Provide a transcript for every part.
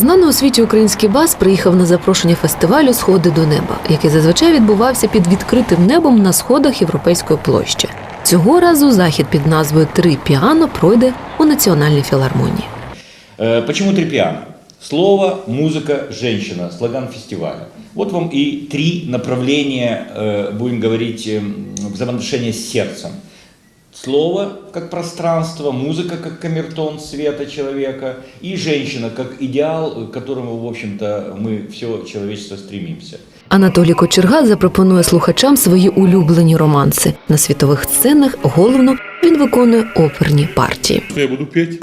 Знаний у світі український бас приїхав на запрошення фестивалю Сходи до неба, який зазвичай відбувався під відкритим небом на сходах європейської площі. Цього разу захід під назвою Три піано пройде у національній філармонії. Э, Почему три пиано? Слово, музыка, женщина, слоган фестиваля. Вот вам и три направления, э, будем говорить, э, взаимоотношения с сердцем. Слово как пространство, музыка как камертон света человека и женщина как идеал, к которому, в общем-то, мы все человечество стремимся. Анатолій Кочерга запропонує слухачам свої улюблені романси. На світових сценах головно він виконує оперні партії. Я буду петь,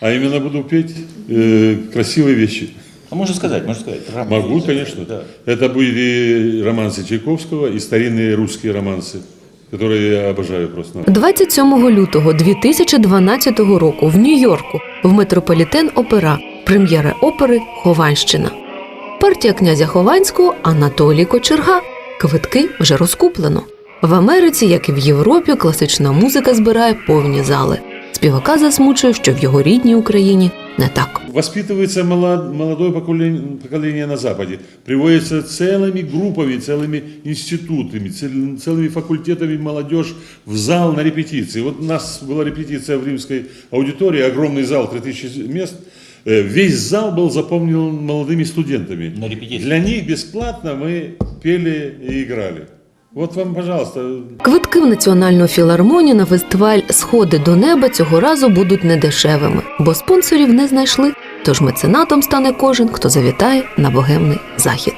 а именно буду петь э, красивые вещи. А можно сказать, можно сказать. Рамки Могу, есть. конечно. Да. Это будут и романсы Чайковского, и старинные русские романсы, которые я обожаю просто. 27 лютого 2012 року в Нью-Йорку в Метрополітен Опера прем'єра опери Хованщина. Партія князя Хованського Анатолій Кочерга. Квитки вже розкуплено. В Америці, як і в Європі, класична музика збирає повні зали. Співака засмучує, що в його рідній Україні не так. Воспитывается молод- молодое поколение, поколение на Западе, приводится целыми группами, целыми институтами, цел- целыми факультетами молодежь в зал на репетиции. Вот у нас была репетиция в римской аудитории, огромный зал, 3000 мест. Э, Весь зал был заполнен молодыми студентами. На репетиции. Для них бесплатно мы пели и играли. Вот вам, пожалуйста, Квитки в національну філармонію на фестиваль Сходи до неба цього разу будуть недешевими, бо спонсорів не знайшли. Тож меценатом стане кожен, хто завітає на богемний захід.